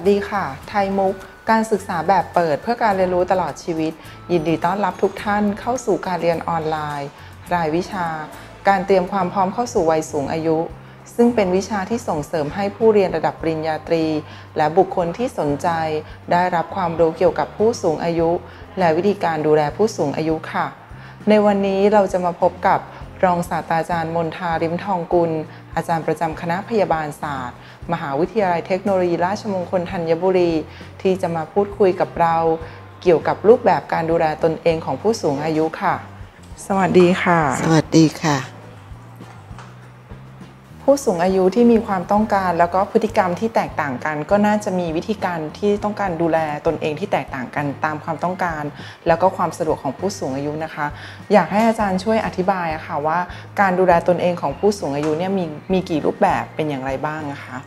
วัสดีค่ะ ไทยมุก การศึกษาแบบเปิดเพื่อการเรียนรู้ตลอดชีวิต ยินดีต้อนรับทุกท่านเข้าสู่การเรียนออนไลน์ รายวิชา การเตรียมความพร้อมเข้าสู่วัยสูงอายุ ซึ่งเป็นวิชาที่ส่งเสริมให้ผู้เรียนระดับปริญญาตรี และบุคคลที่สนใจ ได้รับความรู้เกี่ยวกับผู้สูงอายุ และวิธีการดูแลผู้สูงอายุค่ะ ในวันนี้เราจะมาพบกับรองศาสตราจารย์มนทาริมทองกุล อาจารย์ประจำคณะพยาบาลศาสตร์ มหาวิทยาลัยเทคโนโลยีราชมงคลธัญบุรี ที่จะมาพูดคุยกับเรา เกี่ยวกับรูปแบบการดูแลตนเองของผู้สูงอายุค่ะ สวัสดีค่ะ สวัสดีค่ะ ผู้สูงอายุที่มีความต้องการ แล้วก็พฤติกรรมที่แตกต่างกัน ก็น่าจะมีวิธีการที่ต้องการดูแลตนเองที่แตกต่างกันตามความต้องการ แล้วก็ความสะดวกของผู้สูงอายุนะคะ อยากให้อาจารย์ช่วยอธิบายอะค่ะว่า การดูแลตนเองของผู้สูงอายุเนี่ยมีมีกี่รูปแบบเป็นอย่างไรบ้างนะคะ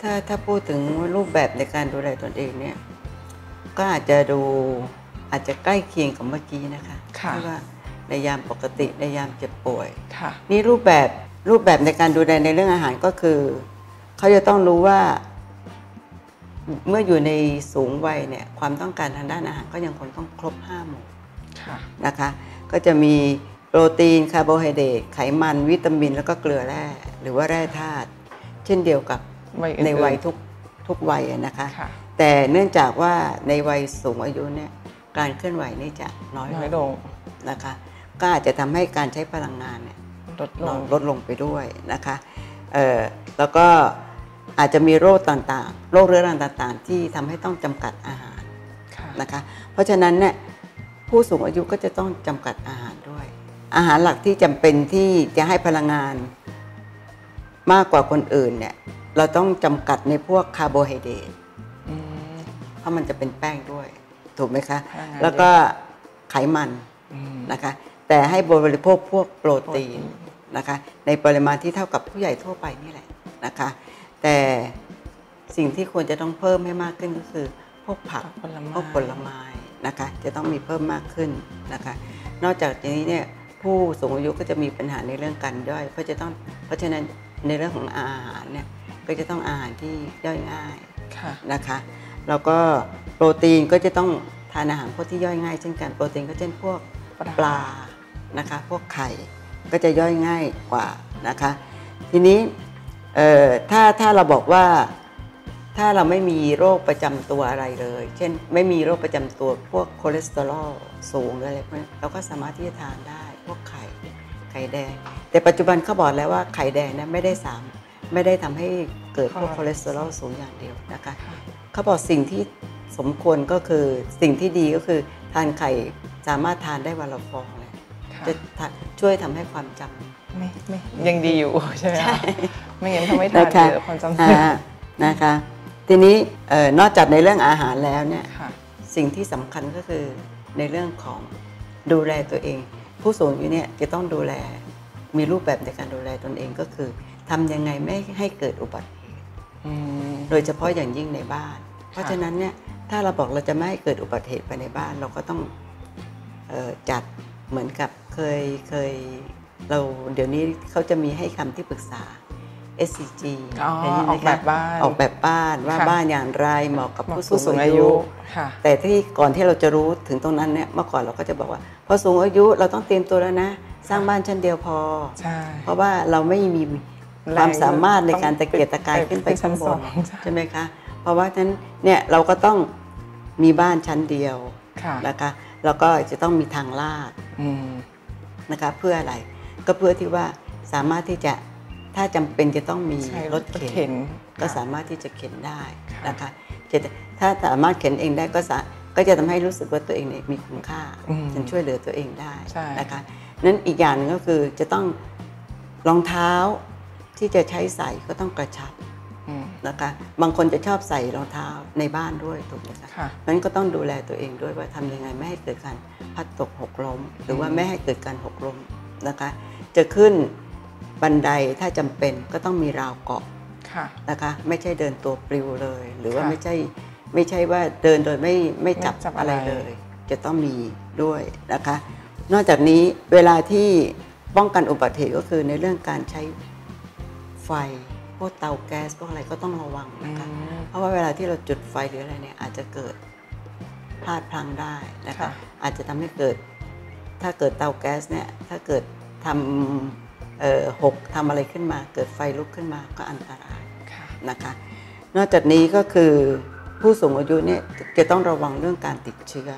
ถ้าถ้าพูดถึงรูปแบบในการดูแลตนเองเนี่ยก็อาจจะดูอาจจะใกล้เคียงกับเมื่อกี้นะคะค่ะที่ว่าในยามปกติในยามเจ็บป่วยค่ะนี่รูปแบบ รูปแบบในการดูแลในเรื่องอาหารก็คือ เขาจะต้องรู้ว่า เมื่ออยู่ในสูงวัยเนี่ยความต้องการทางด้านอาหารก็ยังคงต้องครบห้าหมู่ค่ะนะคะ ก็จะมีโปรตีนคาร์โบไฮเดรตไขมันวิตามิน แล้วก็เกลือแร่หรือว่าแร่ธาตุเช่นเดียวกับวัยอื่นๆในวัยทุกทุกวัยอะนะคะค่ะแต่เนื่องจากว่าในวัยสูงอายุเนี่ยการเคลื่อนไหวนี่จะน้อยน้อยลลงงนะคะ ก็อาจจะทำให้การใช้พลังงานเนี่ย ลดลงลดลงไปด้วยนะคะเอ่อแล้วก็อาจจะมีโรคต่างๆ โรคเรื้อรังต่างๆ ที่ทำให้ต้องจำกัดอาหารค่ะนะคะ เพราะฉะนั้นเนี่ยผู้สูงอายุก็จะต้องจำกัดอาหารด้วย อาหารหลักที่จำเป็นที่จะให้พลังงานมากกว่าคนอื่นเนี่ยเราต้องจำกัดในพวกคาร์โบไฮเดรตอืมเพราะมันจะเป็นแป้งด้วย ถูกไหมคะพลังงานแล้วก็ไขมันอืมนะคะ แต่ให้บริโภคพวกโปรตีนโปรตี นะคะในปริมาณที่เท่ากับผู้ใหญ่ทั่วไปนี่แหละนะคะแต่สิ่งที่ควรจะต้องเพิ่มให้มากขึ้นก็คือ พวกผักผลไม้พวกผลไม้นะคะจะต้องมีเพิ่มมากขึ้นนะคะนอกจากนี้เนี่ยผู้สูงอายุก็จะมีปัญหาในเรื่องการย่อย เพราะจะต้องเพราะฉะนั้นในเรื่องของอาหารเนี่ยก็จะต้องอาหารที่ย่อยง่ายค่ะนะคะแล้วก็โปรตีนก็จะต้องทานอาหารพวกที่ย่อยง่ายเช่นกันโปรตีนก็เช่นพวกปลาปลานะคะพวกไข่ ก็จะย่อยง่ายกว่านะคะ ทีนี้เอ่อถ้าถ้าเราบอกว่าถ้าเราไม่มีโรคประจำตัวอะไรเลย เช่นไม่มีโรคประจำตัวพวกคอเลสเตอรอลสูงหรืออะไรพวกนี้เราก็สามารถที่จะทานได้ พวกไข่ไข่แดง แต่ปัจจุบันเขาบอกแล้วว่าไข่แดงนะไม่ได้สามไม่ได้ทำให้เกิดพวกคอเลสเตอรอลสูงอย่างเดียวนะคะเขาบอกสิ่งที่สมควรก็คือสิ่งที่ดีก็คือทานไข่สามารถทานได้วันละฟองเลยค่ะ จะทาช่วยทำให้ความจำไม่ไม่ยังดีอยู่ใช่ไหมคะไม่งั้นถ้าไม่ทานนะคะเยอะความจำเสื่อมอ่านะคะ ทีนี้เอ่อนอกจากในเรื่องอาหารแล้วเนี่ยค่ะสิ่งที่สำคัญก็คือในเรื่องของดูแลตัวเอง ผู้สูงอายุเนี่ยจะต้องดูแลมีรูปแบบในการดูแลตนเองก็คือทำยังไงไม่ให้เกิดอุบัติเหตุอืมโดยเฉพาะอย่างยิ่งในบ้าน เพราะฉะนั้นเนี่ยถ้าเราบอกเราจะไม่ให้เกิดอุบัติเหตุภายในบ้าน เราก็ต้องเออจัด เหมือนกับเคยเคยเราเดี๋ยวนี้เขาจะมีให้คำที่ปรึกษา SCG อ๋อเห็นไหมออกแบบบ้านออกแบบบ้านว่าค่ะบ้านอย่างไรเหมาะกับเหมาะผู้ผู้สูสูงงอาอายุยุค่ะแต่ที่ก่อนที่เราจะรู้ถึงตรงนั้นเนี่ยเมื่อก่อนเราก็จะบอกว่าพอสูงอายุเราต้องเตรียมตัวแล้วนะ สร้างบ้านชั้นเดียวพอใช่เพราะว่าเราไม่มีแรงความสามารถในการต้องตะเกียกตะกายไปขึ้นไปไปชั้ข้านงบสอนงใช่ใช่ไหมคะ เพราะว่าฉะนั้นเนี่ยเราก็ต้องมีบ้านชั้นเดียวค่ะนะคะ แล้วก็จะต้องมีทางลาดอืมนะคะเพื่ออะไรก็เพื่อที่ว่าสามารถที่จะถ้าจำเป็นจะต้องมีใช่รถรถเข็เข็นนก็ค่ะสามารถที่จะเข็นได้ค่ะนะคะจะถ้าสามารถเข็นเองได้ก็สาก็จะทำให้รู้สึกว่าตัวเองเนี่ยมีคุณค่าอืมฉันช่วยเหลือตัวเองได้ใช่นะคะนั้นอีกอย่างหนึงก็คือจะต้องรองเท้าที่จะใช้ใส่ก็ต้องกระชับอืม นะคะบางคนจะชอบใส่รองเท้าในบ้านด้วยถูกไหมคะค่ะนั้นก็ต้องดูแลตัวเองด้วยว่าทำยังไงไม่ให้เกิดการพลัดตกหกล้ม หรือว่าไม่ให้เกิดการหกล้มนะคะจะขึ้นบันไดถ้าจำเป็นก็ต้องมีราวเกาะค่ะนะคะไม่ใช่เดินตัวปลิวเลย หรือว่าค่ะไม่ใช่ไม่ใช่ว่าเดินโดยไม่ไม่จับไม่จับอะไรอะไรเลย จะต้องมีด้วยนะคะ นอกจากนี้เวลาที่ป้องกันอุบัติเหตุก็คือในเรื่องการใช้ไฟ พวกเตาแก๊สพวกอะไรก็ต้องระวังอืนะคะมเพราะว่าเวลาที่เราจุดไฟหรืออะไรเนี่ยอาจจะเกิดพลาดพลั้งได้นะคะค่ะอาจจะทำให้เกิด ถ้าเกิดเตาแก๊สเนี่ยถ้าเกิดทำเอ่อหกทำอะไรขึ้นมา เกิดไฟลุกขึ้นมาก็อันตรายค่ะนะคะ นอกจากนี้ก็คือผู้สูงอายุเนี่ยจะต้องระวังเรื่องการติดเชื้อ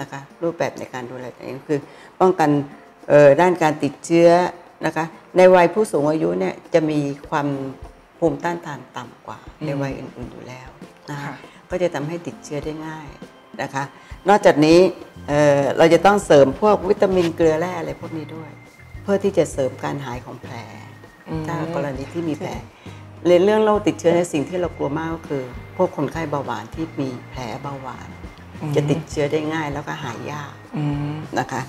นะคะรูปแบบในการดูแลตัวเองคือ ป้องกันเอ่อด้านการติดเชื้อ นะคะในวัยผู้สูงอายุเนี่ยจะมีความภูมิต้านทานต่ำกว่าอืมในวัยอื่นๆอยู่แล้วนะคะค่ะก็จะทำให้ติดเชื้อได้ง่ายนะคะ นอกจากนี้เอ่อเราจะต้องเสริมพวกวิตามินเกลือแร่อะไรพวกนี้ด้วย เพื่อที่จะเสริมการหายของแผลอืมถ้ากรณีที่มีแผลในเรื่องโรคติดเชื้อในยสิ่งที่เรากลัวมากก็คือ พวกคนไข้เบาหวานที่มีแผลเบาหวาน จะติดเชื้อได้ง่ายแล้วก็หายยากอืมนะคะ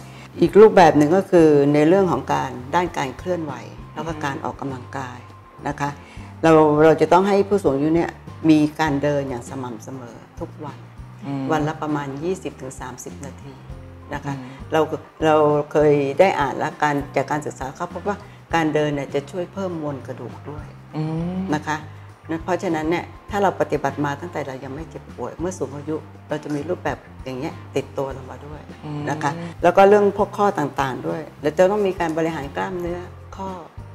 อีกรูปแบบหนึ่งก็คือในเรื่องของการด้านการเคลื่อนไหว แล้วก็การออกกำลังกายนะคะ เราเราจะต้องให้ผู้สูงอายุเนี่ยมีการเดินอย่างสม่ำเสมอทุกวันอืมวันละประมาณ 20-30 นาทีนะคะอืมเราเราเคยได้อ่านและการจากการศึกษาเขาพบว่าการเดินเนี่ยจะช่วยเพิ่มมวลกระดูกด้วยอืมนะคะ นะเพราะฉะนั้นเนี่ยถ้าเราปฏิบัติมาตั้งแต่เรายังไม่เจ็บป่วย เมื่อสูงอายุเราจะมีรูปแบบอย่างเงี้ยติดตัวเรามาด้วยอืมนะคะแล้วก็เรื่องพวกข้อต่างๆด้วยเราจะต้องมีการบริหารกล้ามเนื้อข้อ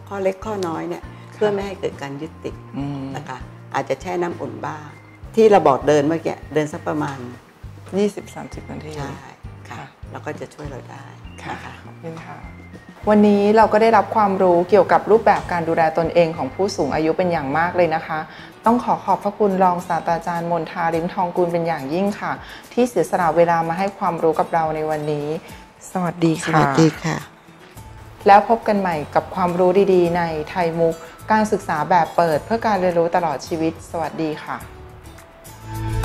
ข้อเล็กข้อน้อยเนี่ยเพื่อไม่ให้เกิดการยึดติดอืมนะคะอาจจะแช่น้ำอุ่นบ้าง ที่เราบอกเดินเมื่อกี้เดินสักประมาณยี่สิบสามสิบนาทีใช่ค่ะค่ะแล้วก็จะช่วยเราได้ค่ะนะคะขอบคุณค่ะ วันนี้เราก็ได้รับความรู้เกี่ยวกับรูปแบบการดูแลตนเองของผู้สูงอายุเป็นอย่างมากเลยนะคะ ต้องขอขอบพระคุณรองศาสตราจารย์มนทาลิมทองกุลเป็นอย่างยิ่งค่ะ ที่เสียสละเวลามาให้ความรู้กับเราในวันนี้ สวัสดีสค่ะวัสดีค่ะ แล้วพบกันใหม่กับความรู้ดีๆ ในไทยมุก การศึกษาแบบเปิดเพื่อการเรียนรู้ตลอดชีวิต สวัสดีค่ะ